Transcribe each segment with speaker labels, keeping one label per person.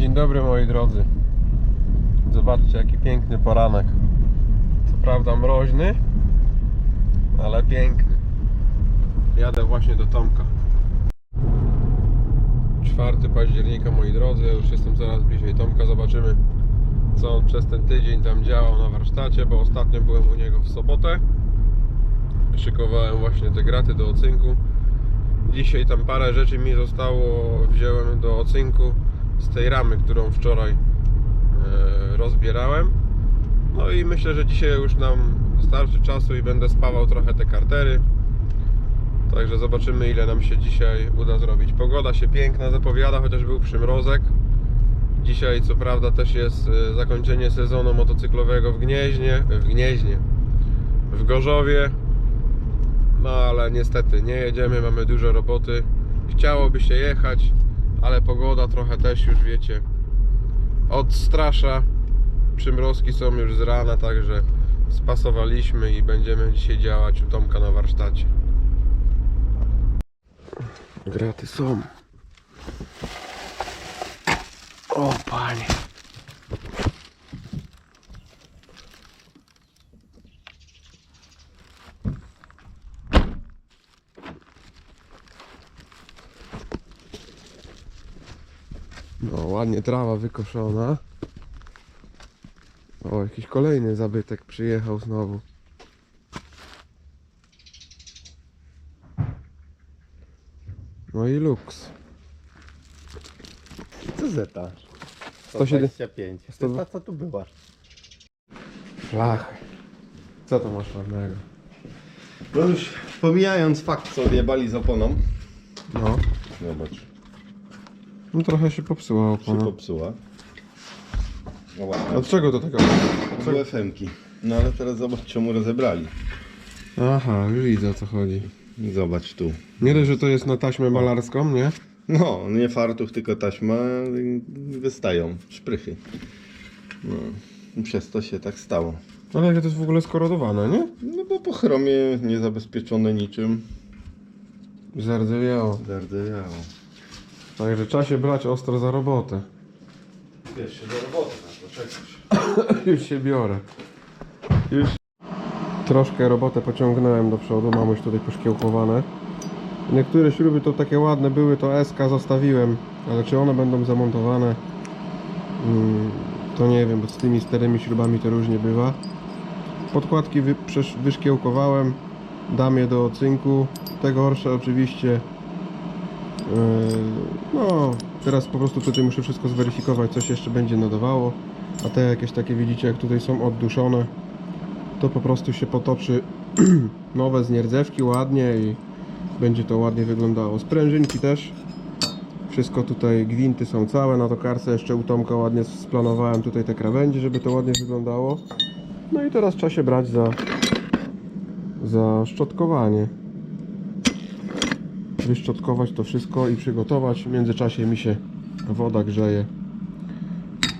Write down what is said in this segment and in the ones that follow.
Speaker 1: Dzień dobry moi drodzy. Zobaczcie jaki piękny poranek. Co prawda mroźny, ale piękny. Jadę właśnie do Tomka. 4 października moi drodzy, już jestem coraz bliżej Tomka. Zobaczymy co on przez ten tydzień tam działał na warsztacie, bo ostatnio byłem u niego w sobotę. Szykowałem właśnie te graty do ocynku. Dzisiaj tam parę rzeczy mi zostało, wziąłem do ocynku z tej ramy, którą wczoraj e, rozbierałem. No i myślę, że dzisiaj już nam starczy czasu i będę spawał trochę te kartery. Także zobaczymy ile nam się dzisiaj uda zrobić. Pogoda się piękna zapowiada, chociaż był przymrozek. Dzisiaj co prawda też jest e, zakończenie sezonu motocyklowego w Gnieźnie, w Gnieźnie, w Gorzowie. No ale niestety nie jedziemy, mamy dużo roboty. Chciałoby się jechać, ale pogoda trochę też już wiecie odstrasza. Przymrozki są już z rana, także spasowaliśmy i będziemy dzisiaj działać u Tomka na warsztacie. Graty są. O panie. No ładnie trawa wykoszona. O, jakiś kolejny zabytek przyjechał znowu. No i luks.
Speaker 2: Co zeta?
Speaker 1: 107.
Speaker 2: 125.
Speaker 1: Sto-
Speaker 2: To ta co tu była?
Speaker 1: Flachy. Co to masz ładnego?
Speaker 2: No już pomijając fakt co odjebali z oponą.
Speaker 1: No.
Speaker 2: Zobacz.
Speaker 1: No trochę się popsuła
Speaker 2: Się
Speaker 1: opona.
Speaker 2: popsuła. No ładnie.
Speaker 1: Od czego to tego?
Speaker 2: Od UFM-ki. No ale teraz zobacz czemu rozebrali.
Speaker 1: Aha, już widzę o co chodzi.
Speaker 2: Zobacz tu.
Speaker 1: Nie dość, że to jest na taśmę malarską, nie?
Speaker 2: No, nie fartuch, tylko taśma. Wystają szprychy. No. i Przez to się tak stało.
Speaker 1: Ale jakie to jest w ogóle skorodowane, nie?
Speaker 2: No bo po chromie niezabezpieczone niczym.
Speaker 1: Zardzewiało.
Speaker 2: Zardzewiało.
Speaker 1: Także trzeba się brać ostro za robotę.
Speaker 2: Wiesz, się do roboty na to.
Speaker 1: Już się biorę. Już. Troszkę robotę pociągnąłem do przodu, mam już tutaj poszkiełkowane. Niektóre śruby to takie ładne były, to SK zostawiłem, ale czy one będą zamontowane, mm, to nie wiem, bo z tymi starymi śrubami to różnie bywa. Podkładki wyszkiełkowałem, dam je do cynku. Te gorsze oczywiście. No, teraz po prostu tutaj muszę wszystko zweryfikować, coś jeszcze będzie nadawało. A te jakieś takie widzicie, jak tutaj są odduszone, to po prostu się potoczy nowe z nierdzewki ładnie i będzie to ładnie wyglądało. Sprężynki też. Wszystko tutaj, gwinty są całe, na tokarce jeszcze u Tomka ładnie splanowałem tutaj te krawędzie, żeby to ładnie wyglądało. No i teraz trzeba się brać za, za szczotkowanie. Wyszczotkować to wszystko i przygotować. W międzyczasie mi się woda grzeje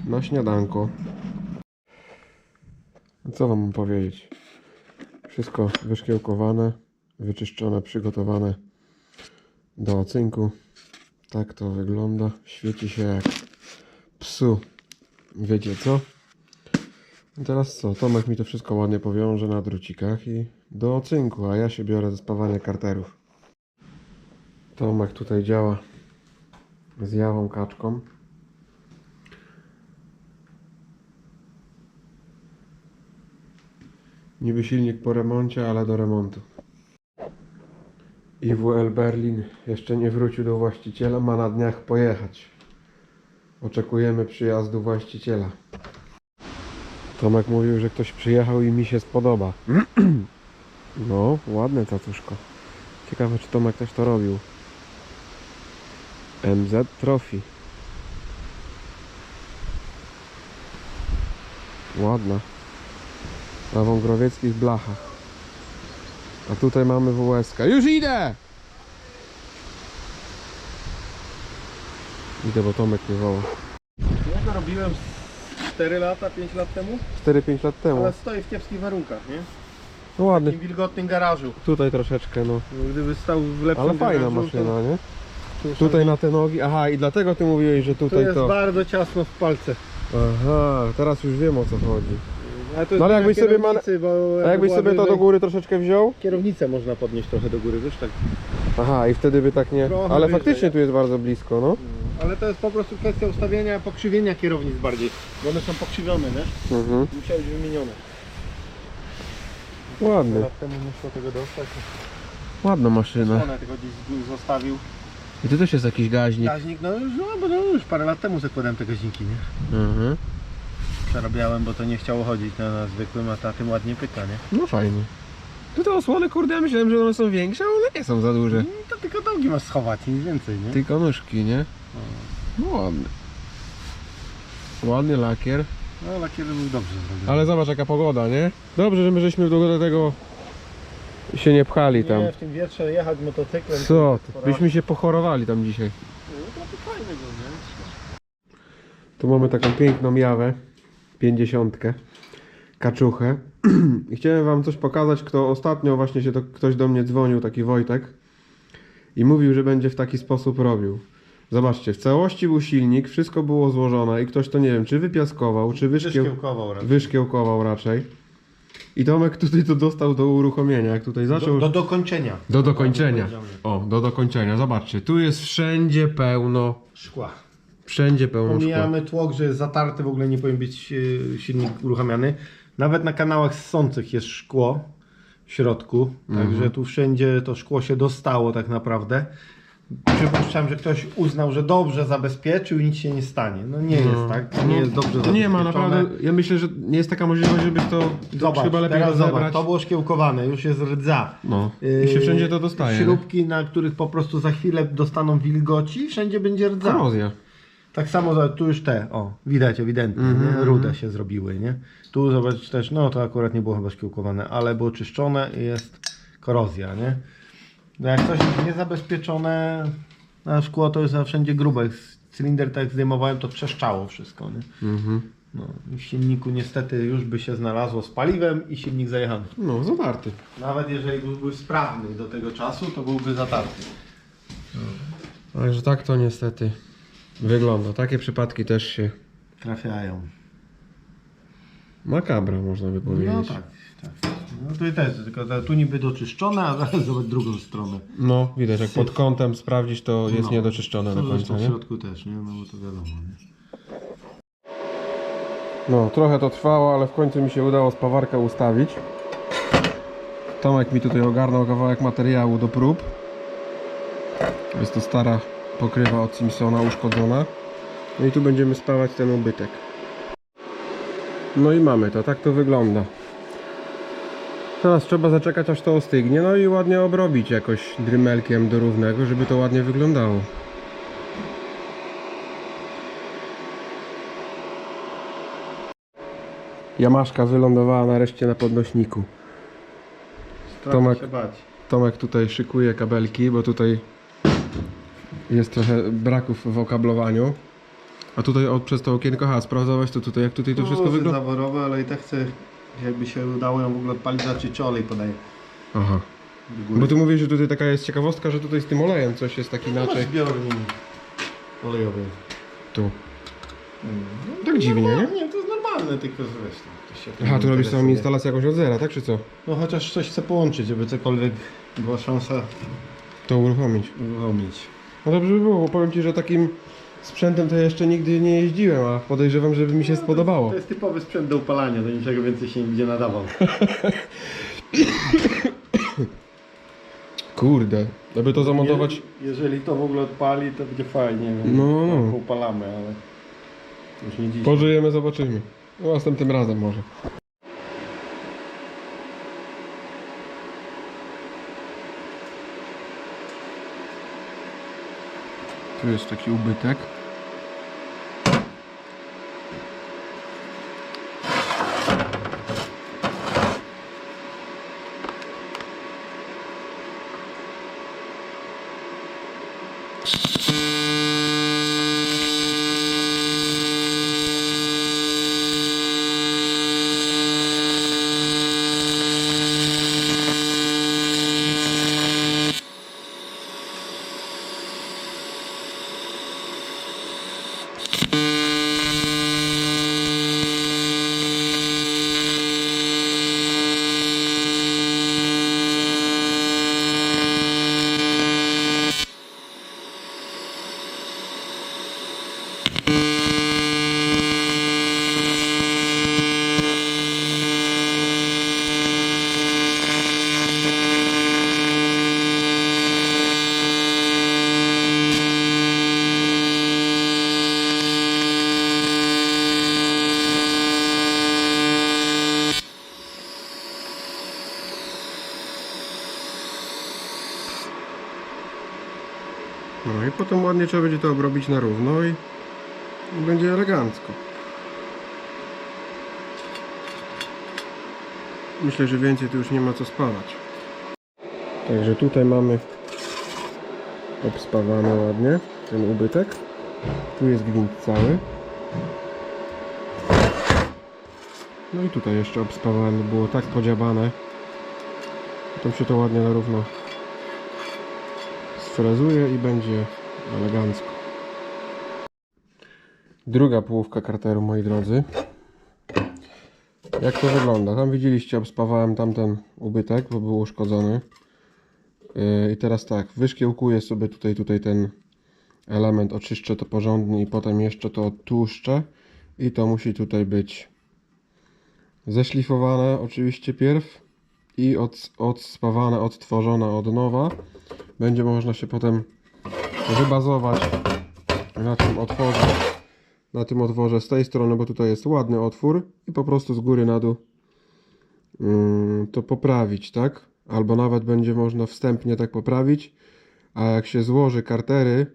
Speaker 1: na śniadanko. Co wam mam powiedzieć? Wszystko wyszkiełkowane, wyczyszczone, przygotowane do ocynku. Tak to wygląda. Świeci się jak psu. Wiecie co? I teraz co? Tomek mi to wszystko ładnie powiąże na drucikach i do ocynku, a ja się biorę za spawanie karterów. Tomek tutaj działa z jawą kaczką. Niby silnik po remoncie, ale do remontu. IWL Berlin jeszcze nie wrócił do właściciela, ma na dniach pojechać. Oczekujemy przyjazdu właściciela. Tomek mówił, że ktoś przyjechał i mi się spodoba. No, ładne tatuszko. Ciekawe, czy Tomek też to robił. MZ Trophy. Ładna. Na wągrowieckich blachach. A tutaj mamy WSK. Już idę! Idę, bo Tomek mnie woła.
Speaker 2: Ja to robiłem 4 lata, 5 lat temu,
Speaker 1: 4-5 lat temu.
Speaker 2: ale stoi w kiepskich warunkach, nie?
Speaker 1: No
Speaker 2: W
Speaker 1: ładny.
Speaker 2: takim wilgotnym garażu.
Speaker 1: Tutaj troszeczkę, no.
Speaker 2: Gdyby stał w lepszym
Speaker 1: Ale fajna
Speaker 2: garażu,
Speaker 1: maszyna, nie? Tutaj na te nogi. Aha, i dlatego ty mówiłeś, że
Speaker 2: To
Speaker 1: tutaj
Speaker 2: jest
Speaker 1: to.
Speaker 2: bardzo ciasno w palce.
Speaker 1: Aha, teraz już wiem o co chodzi.
Speaker 2: Ale to
Speaker 1: No ale jakbyś sobie
Speaker 2: kierownicy, bo
Speaker 1: A jakbyś sobie to do góry troszeczkę wziął?
Speaker 2: Kierownicę można podnieść trochę do góry, wiesz tak.
Speaker 1: Aha, i wtedy by tak nie.
Speaker 2: Trochę
Speaker 1: Ale
Speaker 2: wyżej.
Speaker 1: faktycznie tu jest bardzo blisko, no.
Speaker 2: Ale to jest po prostu kwestia ustawienia, pokrzywienia kierownic bardziej. Bo one są pokrzywione, nie?
Speaker 1: Mhm.
Speaker 2: Musiały być wymienione.
Speaker 1: Ładny,
Speaker 2: temu nie szło tego dostać.
Speaker 1: ładna maszyna.
Speaker 2: One tylko gdzieś zostawił.
Speaker 1: I tu też jest jakiś gaźnik.
Speaker 2: Gaźnik, no już, no, bo no, już parę lat temu zakładałem te gaźniki, nie?
Speaker 1: Mhm.
Speaker 2: Przerabiałem, bo to nie chciało chodzić na, na zwykłym, a ta tym ładnie pyka, nie?
Speaker 1: No fajnie. Tu te osłony, kurde, ja myślałem, że one są większe, a one nie są za duże.
Speaker 2: Mm, To tylko nogi masz schować, nic więcej, nie?
Speaker 1: Tylko nóżki, nie? No ładny. Ładny lakier.
Speaker 2: No lakier był dobrze zrobiony.
Speaker 1: Ale zobacz jaka pogoda, nie? Dobrze, że my żeśmy do tego się nie pchali tam.
Speaker 2: Nie, w tym wietrze jechać motocyklem.
Speaker 1: Co?
Speaker 2: to
Speaker 1: Byśmy się pochorowali tam dzisiaj.
Speaker 2: No to fajnego, nie?
Speaker 1: Tu mamy taką piękną jawę, pięćdziesiątkę, kaczuchę. I chciałem wam coś pokazać, kto ostatnio właśnie się to, ktoś do mnie dzwonił, taki Wojtek i mówił, że będzie w taki sposób robił. Zobaczcie, w całości był silnik, wszystko było złożone i ktoś to nie wiem, czy wypiaskował, czy wyszkieł,
Speaker 2: Wyszkiełkował raczej.
Speaker 1: wyszkiełkował raczej. I Tomek tutaj to dostał do uruchomienia, jak tutaj zaczął...
Speaker 2: Do, do dokończenia.
Speaker 1: do dokończenia.
Speaker 2: Powiedziałem.
Speaker 1: O, do dokończenia. Zobaczcie, tu jest wszędzie pełno,
Speaker 2: Szkła.
Speaker 1: wszędzie pełno szkła.
Speaker 2: Pomijamy tłok, że jest zatarty, w ogóle nie powinien być e, silnik uruchamiany. Nawet na kanałach ssących jest szkło w środku, także tu wszędzie to szkło się dostało tak naprawdę. Przypuszczam, że ktoś uznał, że dobrze zabezpieczył i nic się nie stanie. No nie jest tak, to nie jest dobrze zabezpieczone.
Speaker 1: Nie ma, naprawdę. Ja myślę, że nie jest taka możliwość, żeby to, to
Speaker 2: Zobacz,
Speaker 1: chyba lepiej
Speaker 2: teraz
Speaker 1: rozebrać.
Speaker 2: zobacz, to było szkiełkowane, już jest rdza.
Speaker 1: No. I się
Speaker 2: Yy,
Speaker 1: wszędzie to dostaje. nie?
Speaker 2: Śrubki, na których po prostu za chwilę dostaną wilgoci, wszędzie będzie rdza.
Speaker 1: Korozja.
Speaker 2: Tak samo tu już te, o, widać ewidentnie,
Speaker 1: Mhm,
Speaker 2: nie? rude się zrobiły, nie? Tu zobacz też, no to akurat nie było chyba szkiełkowane, ale było czyszczone i jest korozja, nie? No jak coś jest niezabezpieczone na szkło, to jest wszędzie grube. Cylinder tak jak zdejmowałem, to trzeszczało wszystko, nie?
Speaker 1: Mhm.
Speaker 2: No, i w silniku niestety już by się znalazło z paliwem i silnik zajechany.
Speaker 1: No, zawarty.
Speaker 2: Nawet jeżeli byłby sprawny do tego czasu, to byłby zatarty.
Speaker 1: Także tak to niestety wygląda. Takie przypadki też się
Speaker 2: Trafiają.
Speaker 1: makabra, można by powiedzieć.
Speaker 2: No tak, tak. No tutaj też, tylko to tu niby doczyszczone, a zaraz zobacz drugą stronę.
Speaker 1: No, widać, jak pod kątem sprawdzić, to jest
Speaker 2: No.
Speaker 1: niedoczyszczone do
Speaker 2: To
Speaker 1: końca,
Speaker 2: zresztą w
Speaker 1: nie?
Speaker 2: środku też, nie? No bo to wiadomo, nie?
Speaker 1: No, trochę to trwało, ale w końcu mi się udało spawarkę ustawić. Tomek mi tutaj ogarnął kawałek materiału do prób. Jest to stara pokrywa od Simpsona uszkodzona. No i tu będziemy spawać ten ubytek. No i mamy to, tak to wygląda. Teraz trzeba zaczekać aż to ostygnie, no i ładnie obrobić jakoś drymelkiem do równego, żeby to ładnie wyglądało. Jamaszka wylądowała nareszcie na podnośniku. Tomek. Tomek tutaj szykuje kabelki, bo tutaj jest trochę braków w okablowaniu. A tutaj od, przez to okienko, aha, sprawdzałeś to tutaj, jak tutaj to wszystko
Speaker 2: Wózy
Speaker 1: wygląda?
Speaker 2: zaworowe, ale i tak chcę, jakby się udało ją w ogóle odpalić, znaczy czy olej podaje
Speaker 1: Aha.
Speaker 2: do góry.
Speaker 1: Bo tu mówisz, że tutaj taka jest ciekawostka, że tutaj z tym olejem coś jest tak inaczej.
Speaker 2: Zbiornik olejowy.
Speaker 1: Tu. Tak dziwnie, nie?
Speaker 2: Nie, to jest normalne, tylko zresztą. to się tym
Speaker 1: Aha, tu robisz samą
Speaker 2: interesuje.
Speaker 1: instalację jakąś od zera, tak czy co?
Speaker 2: No chociaż coś chcę połączyć, żeby cokolwiek była szansa
Speaker 1: To uruchomić.
Speaker 2: uruchomić.
Speaker 1: No dobrze by było, bo powiem Ci, że takim sprzętem to ja jeszcze nigdy nie jeździłem, a podejrzewam, żeby mi się spodobało.
Speaker 2: To jest typowy sprzęt do upalania, do niczego więcej się nie będzie nadawał.
Speaker 1: Kurde, żeby to zamontować...
Speaker 2: Je- Jeżeli to w ogóle odpali, to będzie fajnie. Wiem,
Speaker 1: No, no.
Speaker 2: upalamy, ale już nie dziś.
Speaker 1: Pożyjemy, zobaczymy. No, następnym razem może. Tu jest taki ubytek. Potem ładnie trzeba będzie to obrobić na równo i, będzie elegancko. Myślę, że więcej tu już nie ma co spawać. Także tutaj mamy obspawany ładnie ten ubytek. Tu jest gwint cały. No i tutaj jeszcze obspawane było tak podziabane. Potem się to ładnie na równo sfrezuje i będzie elegancko. Druga połówka karteru, moi drodzy. Jak to wygląda? Tam widzieliście, obspawałem tamten ubytek, bo był uszkodzony. Yy, I teraz tak, wyszkiełkuję sobie tutaj, tutaj ten element, oczyszczę to porządnie i potem jeszcze to odtłuszczę. I to musi tutaj być zeszlifowane oczywiście pierw i od, odspawane, odtworzone od nowa. Będzie można się potem wybazować na tym otworze, na tym otworze z tej strony, bo tutaj jest ładny otwór i po prostu z góry na dół mm, to poprawić, tak? Albo nawet będzie można wstępnie tak poprawić, a jak się złoży kartery,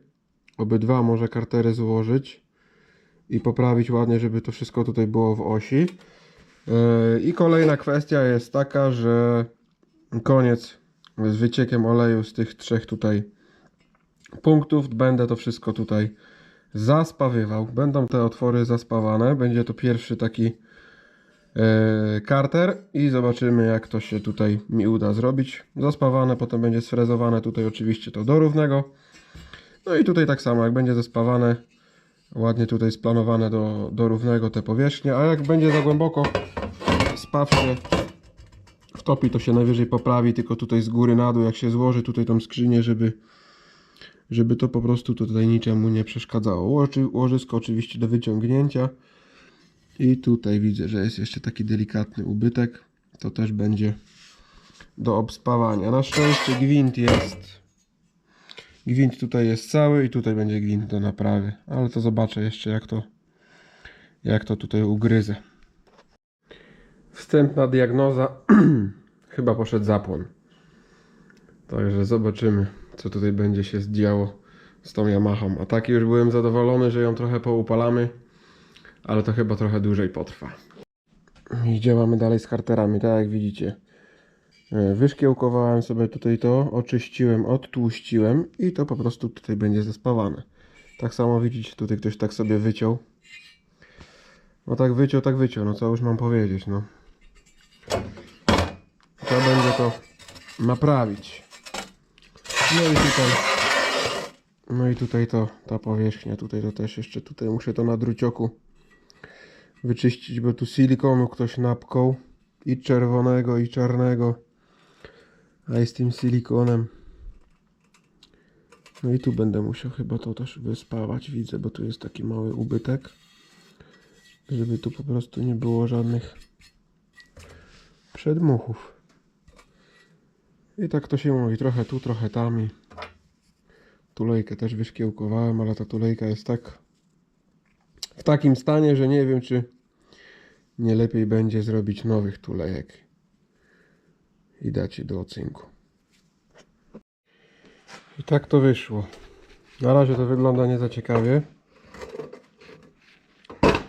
Speaker 1: obydwa może kartery złożyć i poprawić ładnie, żeby to wszystko tutaj było w osi. Yy, I kolejna kwestia jest taka, że koniec z wyciekiem oleju z tych trzech tutaj punktów. Będę to wszystko tutaj zaspawywał. Będą te otwory zaspawane. Będzie to pierwszy taki yy, karter i zobaczymy jak to się tutaj mi uda zrobić. Zaspawane, potem będzie sfrezowane tutaj oczywiście to do równego. No i tutaj tak samo, jak będzie zespawane, ładnie tutaj splanowane do, do równego te powierzchnie, a jak będzie za głęboko, spaw się wtopi, to się najwyżej poprawi, tylko tutaj z góry na dół, jak się złoży tutaj tą skrzynię, żeby, żeby to po prostu tutaj niczemu nie przeszkadzało. Łoży, łożysko oczywiście do wyciągnięcia i tutaj widzę, że jest jeszcze taki delikatny ubytek, to też będzie do obspawania. Na szczęście gwint jest Gwint tutaj jest cały i tutaj będzie gwint do naprawy, ale to zobaczę jeszcze jak to jak to tutaj ugryzę. Wstępna diagnoza chyba poszedł zapłon. Także zobaczymy co tutaj będzie się zdziało z tą Yamahą. A tak już byłem zadowolony, że ją trochę poupalamy, ale to chyba trochę dłużej potrwa. I działamy dalej z karterami, tak jak widzicie. E, Wyszkiełkowałem sobie tutaj to, oczyściłem, odtłuściłem i to po prostu tutaj będzie zespawane. Tak samo widzicie, tutaj ktoś tak sobie wyciął. No tak wyciął, tak wyciął, no co już mam powiedzieć, no. Trzeba będzie to naprawić. No i tutaj, no i tutaj to, ta powierzchnia, tutaj to też jeszcze, tutaj muszę to na drucioku wyczyścić, bo tu silikonu ktoś napkął i czerwonego i czarnego a i z tym silikonem. No i tu będę musiał chyba to też wyspawać widzę, bo tu jest taki mały ubytek żeby tu po prostu nie było żadnych przedmuchów i tak to się mówi, trochę tu, trochę tam i tulejkę też wyszkiełkowałem, ale ta tulejka jest tak w takim stanie, że nie wiem czy nie lepiej będzie zrobić nowych tulejek i dać je do ocynku. I tak to wyszło. Na razie to wygląda nie za ciekawie,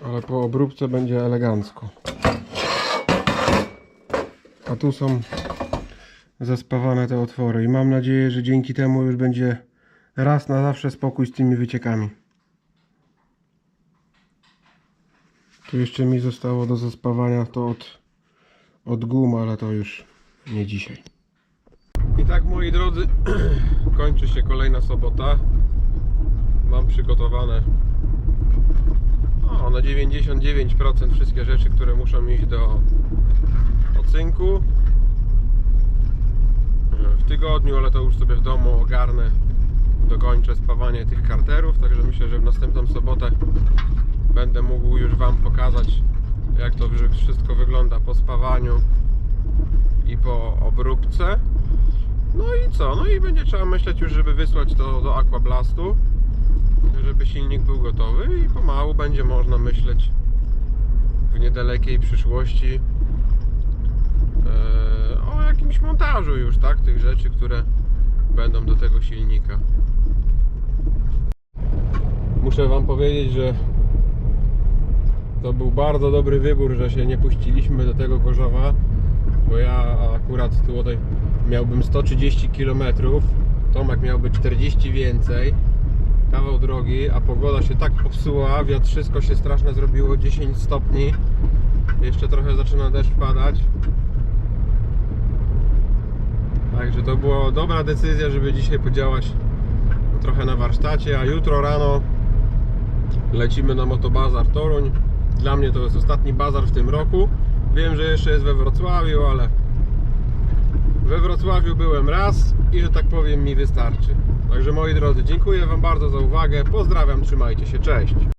Speaker 1: ale po obróbce będzie elegancko. A tu są zespawane te otwory i mam nadzieję, że dzięki temu już będzie raz na zawsze spokój z tymi wyciekami. Tu jeszcze mi zostało do zespawania to od, od gum, ale to już nie dzisiaj. I tak moi drodzy, kończy się kolejna sobota. Mam przygotowane o, na 99% wszystkie rzeczy, które muszą iść do ocynku tygodniu, ale to już sobie w domu ogarnę, dokończę spawanie tych karterów, także myślę, że w następną sobotę będę mógł już Wam pokazać jak to wszystko wygląda po spawaniu i po obróbce. No i co? No i będzie trzeba myśleć już, żeby wysłać to do Aquablastu, żeby silnik był gotowy i pomału będzie można myśleć w niedalekiej przyszłości jakimś montażu już, tak? Tych rzeczy, które będą do tego silnika. muszę Wam powiedzieć, że to był bardzo dobry wybór, że się nie puściliśmy do tego Gorzowa, bo ja akurat tutaj miałbym 130 km, Tomek miałby 40 więcej, kawał drogi, a pogoda się tak popsuła, wiatr wszystko się straszne zrobiło, 10 stopni, jeszcze trochę zaczyna deszcz padać. Także to była dobra decyzja, żeby dzisiaj podziałać trochę na warsztacie, a jutro rano lecimy na motobazar Toruń. Dla mnie to jest ostatni bazar w tym roku. Wiem, że jeszcze jest we Wrocławiu, ale we Wrocławiu byłem raz i że tak powiem mi wystarczy. Także moi drodzy, dziękuję Wam bardzo za uwagę. Pozdrawiam, trzymajcie się, cześć.